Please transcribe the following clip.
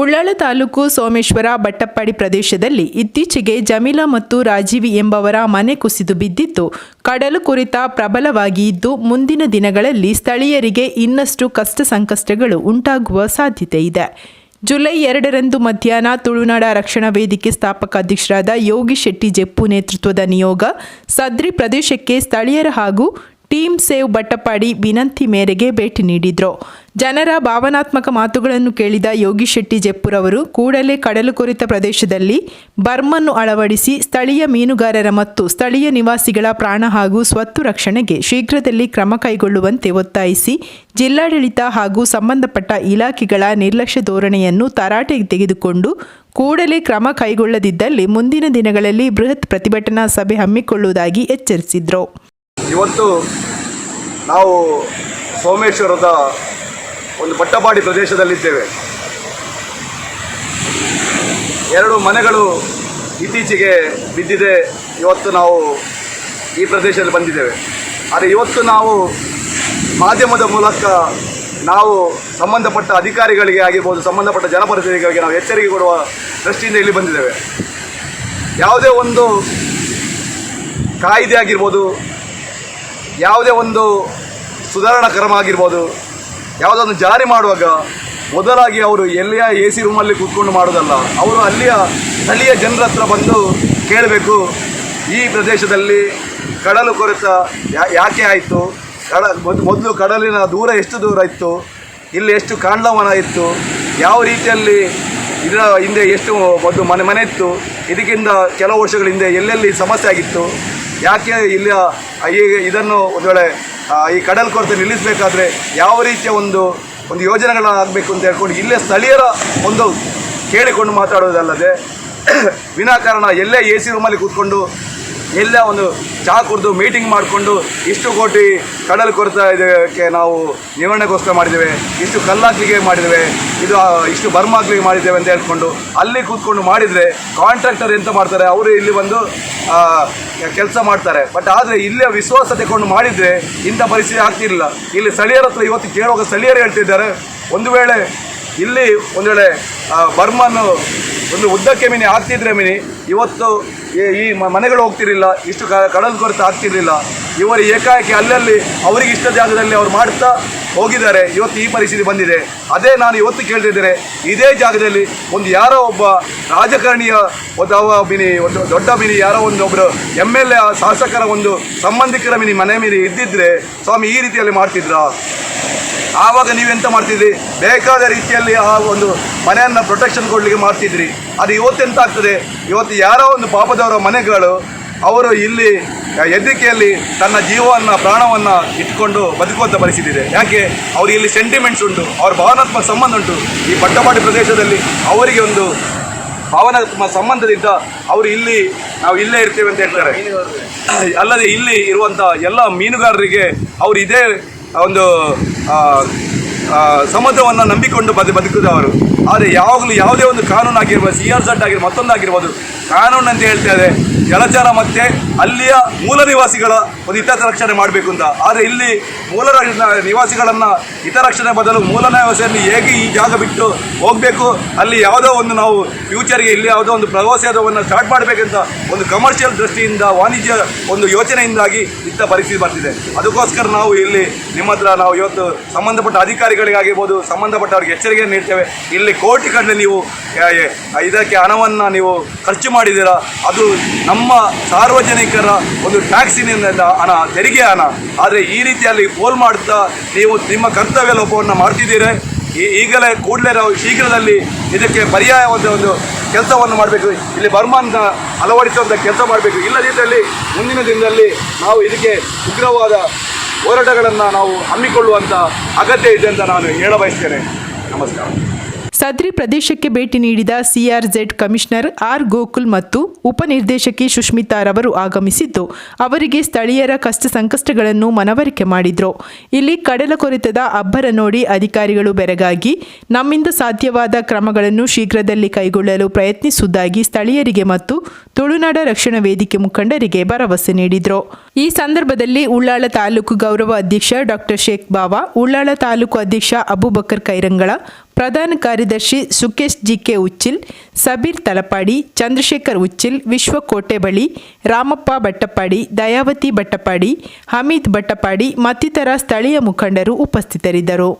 ಉಳ್ಳಾಳ ತಾಲೂಕು ಸೋಮೇಶ್ವರ ಬಟ್ಟಪ್ಪಾಡಿ ಪ್ರದೇಶದಲ್ಲಿ ಇತ್ತೀಚೆಗೆ ಜಮೀಲಾ ಮತ್ತು ರಾಜೀವಿ ಎಂಬವರ ಮನೆ ಕುಸಿದು ಬಿದ್ದಿತ್ತು ಕಡಲು ಕುರಿತ ಪ್ರಬಲವಾಗಿ ಇದ್ದು ಮುಂದಿನ ದಿನಗಳಲ್ಲಿ ಸ್ಥಳೀಯರಿಗೆ ಇನ್ನಷ್ಟು ಕಷ್ಟ ಸಂಕಷ್ಟಗಳು ಉಂಟಾಗುವ ಸಾಧ್ಯತೆ ಇದೆ. ಜುಲೈ ಎರಡರಂದು ಮಧ್ಯಾಹ್ನ ತುಳುನಾಡ ರಕ್ಷಣಾ ವೇದಿಕೆ ಸ್ಥಾಪಕ ಅಧ್ಯಕ್ಷರಾದ ಯೋಗಿ ಶೆಟ್ಟಿ ಜೆಪ್ಪು ನೇತೃತ್ವದ ನಿಯೋಗ ಸದ್ರಿ ಪ್ರದೇಶಕ್ಕೆ ಸ್ಥಳೀಯರ ಹಾಗೂ ಟೀಮ್ ಸೇವ್ ಬಟ್ಟಪಾಡಿ ವಿನಂತಿ ಮೇರೆಗೆ ಭೇಟಿ ನೀಡಿದ್ರು. ಜನರ ಭಾವನಾತ್ಮಕ ಮಾತುಗಳನ್ನು ಕೇಳಿದ ಯೋಗಿ ಶೆಟ್ಟಿ ಜೆಪ್ಪುರವರು ಕೂಡಲೇ ಕಡಲು ಕೊರಿತ ಪ್ರದೇಶದಲ್ಲಿ ಬರ್ಮನ್ನು ಅಳವಡಿಸಿ ಸ್ಥಳೀಯ ಮೀನುಗಾರರ ಮತ್ತು ಸ್ಥಳೀಯ ನಿವಾಸಿಗಳ ಪ್ರಾಣ ಹಾಗೂ ಸ್ವತ್ತು ರಕ್ಷಣೆಗೆ ಶೀಘ್ರದಲ್ಲಿ ಕ್ರಮ ಕೈಗೊಳ್ಳುವಂತೆ ಒತ್ತಾಯಿಸಿ ಜಿಲ್ಲಾಡಳಿತ ಹಾಗೂ ಸಂಬಂಧಪಟ್ಟ ಇಲಾಖೆಗಳ ನಿರ್ಲಕ್ಷ್ಯ ಧೋರಣೆಯನ್ನು ತರಾಟೆಗೆ ತೆಗೆದುಕೊಂಡು ಕೂಡಲೇ ಕ್ರಮ ಕೈಗೊಳ್ಳದಿದ್ದಲ್ಲಿ ಮುಂದಿನ ದಿನಗಳಲ್ಲಿ ಬೃಹತ್ ಪ್ರತಿಭಟನಾ ಸಭೆ ಹಮ್ಮಿಕೊಳ್ಳುವುದಾಗಿ ಎಚ್ಚರಿಸಿದರು. ಇವತ್ತು ನಾವು ಸೋಮೇಶ್ವರದ ಒಂದು ಪಟ್ಟಪಾಡಿ ಪ್ರದೇಶದಲ್ಲಿದ್ದೇವೆ. ಎರಡು ಮನೆಗಳು ಇತ್ತೀಚೆಗೆ ಬಿದ್ದಿದೆ. ಇವತ್ತು ನಾವು ಈ ಪ್ರದೇಶದಲ್ಲಿ ಬಂದಿದ್ದೇವೆ. ಆದರೆ ಇವತ್ತು ನಾವು ಮಾಧ್ಯಮದ ಮೂಲಕ ನಾವು ಸಂಬಂಧಪಟ್ಟ ಅಧಿಕಾರಿಗಳಿಗೆ ಆಗಿರ್ಬೋದು, ಸಂಬಂಧಪಟ್ಟ ಜನಪ್ರತಿನಿಧಿಗಳಿಗೆ ನಾವು ಎಚ್ಚರಿಕೆ ಕೊಡುವ ದೃಷ್ಟಿಯಿಂದ ಇಲ್ಲಿ ಬಂದಿದ್ದೇವೆ. ಯಾವುದೇ ಒಂದು ಕಾಯ್ದೆ ಆಗಿರ್ಬೋದು, ಯಾವುದೇ ಒಂದು ಸುಧಾರಣಾ ಕ್ರಮ ಆಗಿರ್ಬೋದು ಯಾವುದೊಂದು ಜಾರಿ ಮಾಡುವಾಗ ಮೊದಲಾಗಿ ಅವರು ಎಲ್ಲಿಯ ಎ ಸಿ ರೂಮಲ್ಲಿ ಕೂತ್ಕೊಂಡು ಮಾಡೋದಲ್ಲ, ಅವರು ಅಲ್ಲಿಯ ಸ್ಥಳೀಯ ಜನರ ಹತ್ರ ಬಂದು ಕೇಳಬೇಕು, ಈ ಪ್ರದೇಶದಲ್ಲಿ ಕಡಲು ಕೊರೆತ ಯಾಕೆ ಆಯಿತು? ಕಡ, ಮೊದ್- ಮೊದಲು ಕಡಲಿನ ದೂರ ಎಷ್ಟು ದೂರ ಇತ್ತು? ಇಲ್ಲಿ ಎಷ್ಟು ಕಾಂಡವನ ಇತ್ತು? ಯಾವ ರೀತಿಯಲ್ಲಿ ಇದರ ಹಿಂದೆ ಎಷ್ಟು ಒಂದು ಮನೆ ಮನೆ ಇತ್ತು. ಇದಕ್ಕಿಂತ ಕೆಲವು ವರ್ಷಗಳ ಹಿಂದೆ ಎಲ್ಲೆಲ್ಲಿ ಸಮಸ್ಯೆ ಆಗಿತ್ತು? ಯಾಕೆ ಇಲ್ಲ ಈ ಇದನ್ನು ಒಂದು ವೇಳೆ ಈ ಕಡಲ್ ಕೊರತೆ ನಿಲ್ಲಿಸಬೇಕಾದ್ರೆ ಯಾವ ರೀತಿಯ ಒಂದು ಒಂದು ಯೋಜನೆಗಳನ್ನ ಆಗಬೇಕು ಅಂತ ಹೇಳ್ಕೊಂಡು ಇಲ್ಲೇ ಸ್ಥಳೀಯರ ಒಂದು ಕೇಳಿಕೊಂಡು ಮಾತಾಡೋದಲ್ಲದೆ, ವಿನಾಕಾರಣ ಎಲ್ಲೇ ಎ ಸಿ ರೂಮಲ್ಲಿ ಕೂತ್ಕೊಂಡು ಎಲ್ಲ ಒಂದು ಚಹಾ ಕುಡಿದು ಮೀಟಿಂಗ್ ಮಾಡಿಕೊಂಡು ಇಷ್ಟು ಕೋಟಿ ಕಡಲು ಕೊರತ ಇದಕ್ಕೆ ನಾವು ನಿವಾರಣೆಗೋಸ್ಕರ ಮಾಡಿದ್ದೇವೆ. ಇಷ್ಟು ಕಲ್ಲಾಕ್ಲಿಗೆ ಮಾಡಿದ್ದೇವೆ. ಇದು ಇಷ್ಟು ಬರ್ಮಾಕ್ಲಿಗೆ ಮಾಡಿದ್ದೇವೆ ಅಂತ ಹೇಳ್ಕೊಂಡು ಅಲ್ಲಿ ಕೂತ್ಕೊಂಡು ಮಾಡಿದರೆ ಕಾಂಟ್ರಾಕ್ಟರ್ ಎಂತ ಮಾಡ್ತಾರೆ? ಅವರು ಇಲ್ಲಿ ಬಂದು ಕೆಲಸ ಮಾಡ್ತಾರೆ. ಬಟ್ ಆದರೆ ಇಲ್ಲೇ ವಿಶ್ವಾಸ ತಗೊಂಡು ಮಾಡಿದರೆ ಇಂಥ ಪರಿಸ್ಥಿತಿ ಆಗ್ತಿರಲಿಲ್ಲ. ಇಲ್ಲಿ ಸ್ಥಳೀಯರ ಹತ್ರ ಇವತ್ತು ಕೇಳುವಾಗ ಸ್ಥಳೀಯರು ಹೇಳ್ತಿದ್ದಾರೆ. ಒಂದು ವೇಳೆ ಇಲ್ಲಿ ಒಂದು ವೇಳೆ ಬರ್ಮನ್ನು ಒಂದು ಉದ್ದಕ್ಕೆ ಮಿನಿ ಆಗ್ತಿದ್ರೆ ಮಿನಿ, ಇವತ್ತು ಈ- ಮನೆಗಳು ಹೋಗ್ತಿರಲಿಲ್ಲ, ಇಷ್ಟು ಕಡಲ್ ಕೊರತೆ ಆಗ್ತಿರಲಿಲ್ಲ. ಇವರು ಏಕಾಏಕಿ ಅಲ್ಲಲ್ಲಿ ಅವರಿಗೆ ಇಷ್ಟ ಜಾಗದಲ್ಲಿ ಅವ್ರು ಮಾಡ್ತಾ ಹೋಗಿದ್ದಾರೆ. ಇವತ್ತು ಈ ಪರಿಸ್ಥಿತಿ ಬಂದಿದೆ. ಅದೇ ನಾನು ಇವತ್ತು ಕೇಳ್ತಿದ್ದರೆ ಇದೇ ಜಾಗದಲ್ಲಿ ಒಂದು ಯಾರೋ ಒಬ್ಬ ರಾಜಕಾರಣಿಯ ಒಂದು ಅವ ಮಿನಿ, ಒಂದು ದೊಡ್ಡ ಮಿನಿ, ಯಾರೋ ಒಂದು ಒಬ್ಬರು ಎಂ ಎಲ್ ಎ ಶಾಸಕರ ಒಂದು ಸಂಬಂಧಿಕರ ಮಿನಿ ಮನೆ ಮಿನಿ ಇದ್ದಿದ್ರೆ ಸ್ವಾಮಿ ಈ ರೀತಿಯಲ್ಲಿ ಮಾಡ್ತಿದ್ರಾ? ಆವಾಗ ನೀವೆಂತ ಮಾಡ್ತಿದ್ರಿ? ಬೇಕಾದ ರೀತಿಯಲ್ಲಿ ಆ ಒಂದು ಮನೆಯನ್ನು ಪ್ರೊಟೆಕ್ಷನ್ ಕೊಡಲಿಕ್ಕೆ ಮಾಡ್ತಿದ್ರಿ. ಅದು ಇವತ್ತು ಎಂತ ಆಗ್ತದೆ? ಇವತ್ತು ಯಾರೋ ಒಂದು ಪಾಪದವರ ಮನೆಗಳು, ಅವರು ಇಲ್ಲಿ ಹೆದರಿಕೆಯಲ್ಲಿ ತನ್ನ ಜೀವವನ್ನು, ಪ್ರಾಣವನ್ನು ಇಟ್ಕೊಂಡು ಬದುಕುವಂಥ ಪರಿಸ್ಥಿತಿ ಯಾಕೆ? ಅವ್ರಿಗೆ ಇಲ್ಲಿ ಸೆಂಟಿಮೆಂಟ್ಸ್ ಉಂಟು, ಅವ್ರ ಭಾವನಾತ್ಮಕ ಸಂಬಂಧ ಉಂಟು. ಈ ಬಟ್ಟಪಾಡಿ ಪ್ರದೇಶದಲ್ಲಿ ಅವರಿಗೆ ಒಂದು ಭಾವನಾತ್ಮಕ ಸಂಬಂಧದಿಂದ ಅವರು ಇಲ್ಲಿ, ನಾವು ಇಲ್ಲೇ ಇರ್ತೇವೆ ಅಂತ ಹೇಳ್ತಾರೆ. ಅಲ್ಲದೆ ಇಲ್ಲಿ ಇರುವಂಥ ಎಲ್ಲ ಮೀನುಗಾರರಿಗೆ ಅವರು ಇದೇ ಒಂದು ಆ, ಆ, ಸಮುದ್ರವನ್ನು ನಂಬಿಕೊಂಡು ಬದು, ಬದುಕಿದವರು. ಆದರೆ ಯಾವಾಗಲೂ ಯಾವುದೇ ಒಂದು ಕಾನೂನು ಆಗಿರ್ಬೋದು ಸಿ ಆರ್ ಸಡ್ ಆಗಿರ್ಬೋದು ಮತ್ತೊಂದು ಆಗಿರ್ಬೋದು ಕಾನೂನು ಅಂತ ಹೇಳ್ತಾ ಇದೆ ಜಲಚರ ಮತ್ತು ಅಲ್ಲಿಯ ಮೂಲ ನಿವಾಸಿಗಳ ಒಂದು ಹಿತರಕ್ಷಣೆ ಮಾಡಬೇಕು ಅಂತ. ಆದರೆ ಇಲ್ಲಿ ಮೂಲ ನಿವಾಸಿಗಳನ್ನು ಹಿತರಕ್ಷಣೆ ಬದಲು ಮೂಲ ನಿವಾಸಿಯನ್ನು ಹೇಗೆ ಈ ಜಾಗ ಬಿಟ್ಟು ಹೋಗಬೇಕು, ಅಲ್ಲಿ ಯಾವುದೋ ಒಂದು ನಾವು ಫ್ಯೂಚರ್ಗೆ ಇಲ್ಲಿ ಯಾವುದೋ ಒಂದು ಪ್ರವಾಸೋದ್ಯಮವನ್ನು ಸ್ಟಾರ್ಟ್ ಮಾಡಬೇಕಂತ ಒಂದು ಕಮರ್ಷಿಯಲ್ ದೃಷ್ಟಿಯಿಂದ, ವಾಣಿಜ್ಯ ಒಂದು ಯೋಚನೆಯಿಂದಾಗಿ ಇಂಥ ಪರಿಸ್ಥಿತಿ ಬರ್ತಿದೆ. ಅದಕ್ಕೋಸ್ಕರ ನಾವು ಇಲ್ಲಿ ನಿಮ್ಮ ಹತ್ರ ನಾವು ಇವತ್ತು ಸಂಬಂಧಪಟ್ಟ ಅಧಿಕಾರಿಗಳಿಗಾಗಿರ್ಬೋದು ಸಂಬಂಧಪಟ್ಟವ್ರಿಗೆ ಎಚ್ಚರಿಕೆ ನೀಡ್ತೇವೆ. ಇಲ್ಲಿ ಕೋಟಿ ಕಡಲೆ ನೀವು ಇದಕ್ಕೆ ಹಣವನ್ನು ನೀವು ಖರ್ಚು ಮಾಡಿದ್ದೀರಾ, ಅದು ನಮ್ಮ ಸಾರ್ವಜನಿಕರ ಒಂದು ಟ್ಯಾಕ್ಸಿನಿಂದ ಹಣ, ತೆರಿಗೆ ಹಣ. ಆದರೆ ಈ ರೀತಿಯಲ್ಲಿ ಪೋಲ್ ಮಾಡುತ್ತಾ ನೀವು ನಿಮ್ಮ ಕರ್ತವ್ಯ ಲೋಪವನ್ನು ಮಾಡ್ತಿದ್ದೀರಿ. ಈಗಲೇ ಕೂಡಲೇ ನಾವು ಶೀಘ್ರದಲ್ಲಿ ಇದಕ್ಕೆ ಪರ್ಯಾಯವಾದ ಒಂದು ಕೆಲಸವನ್ನು ಮಾಡಬೇಕು. ಇಲ್ಲಿ ಬರ್ಮಾನ್ ಅಳವಡಿಸುವಂಥ ಕೆಲಸ ಮಾಡಬೇಕು. ಇಲ್ಲದಿದ್ದಲ್ಲಿ ಮುಂದಿನ ದಿನದಲ್ಲಿ ನಾವು ಇದಕ್ಕೆ ಉಗ್ರವಾದ ಹೋರಾಟಗಳನ್ನು ನಾವು ಹಮ್ಮಿಕೊಳ್ಳುವಂಥ ಅಗತ್ಯ ಇದೆ ಅಂತ ನಾನು ಹೇಳ ಬಯಸ್ತೇನೆ ನಮಸ್ಕಾರ. ಸದ್ರಿ ಪ್ರದೇಶಕ್ಕೆ ಭೇಟಿ ನೀಡಿದ ಸಿಆರ್ಜೆಡ್ ಕಮಿಷನರ್ ಆರ್ ಗೋಕುಲ್ ಮತ್ತು ಉಪನಿರ್ದೇಶಕಿ ಸುಷ್ಮಿತಾರವರು ಆಗಮಿಸಿದ್ದು, ಅವರಿಗೆ ಸ್ಥಳೀಯರ ಕಷ್ಟ ಸಂಕಷ್ಟಗಳನ್ನು ಮನವರಿಕೆ ಮಾಡಿದ್ರು. ಇಲ್ಲಿ ಕಡಲ ಕೊರೆತದ ಅಬ್ಬರ ನೋಡಿ ಅಧಿಕಾರಿಗಳು ಬೆರಗಾಗಿ, ನಮ್ಮಿಂದ ಸಾಧ್ಯವಾದ ಕ್ರಮಗಳನ್ನು ಶೀಘ್ರದಲ್ಲಿ ಕೈಗೊಳ್ಳಲು ಪ್ರಯತ್ನಿಸುವುದಾಗಿ ಸ್ಥಳೀಯರಿಗೆ ಮತ್ತು ತುಳುನಾಡ ರಕ್ಷಣಾ ವೇದಿಕೆ ಮುಖಂಡರಿಗೆ ಭರವಸೆ ನೀಡಿದರು. ಈ ಸಂದರ್ಭದಲ್ಲಿ ಉಳ್ಳಾಳ ತಾಲೂಕು ಗೌರವ ಅಧ್ಯಕ್ಷ ಡಾಕ್ಟರ್ ಶೇಖ್ ಬಾವಾ ಉಳ್ಳಾಳ ತಾಲೂಕು ಅಧ್ಯಕ್ಷ ಅಬೂಬಕರ್ ಕೈರಂಗಳ ಪ್ರಧಾನ ಕಾರ್ಯದರ್ಶಿ ಸುಕೇಶ್ ಜಿಕೆ ಉಚ್ಚಿಲ್, ಸಬೀರ್ ತಲಪಾಡಿ, ಚಂದ್ರಶೇಖರ್ ಉಚ್ಚಿಲ್, ವಿಶ್ವಕೋಟೆ ಬಳಿ ರಾಮಪ್ಪ ಬಟ್ಟಪಾಡಿ ದಯಾವತಿ ಬಟ್ಟಪ್ಪಾಡಿ ಹಮೀದ್ ಬಟ್ಟಪ್ಪಾಡಿ ಮತ್ತಿತರ ಸ್ಥಳೀಯ ಮುಖಂಡರು ಉಪಸ್ಥಿತರಿದ್ದರು.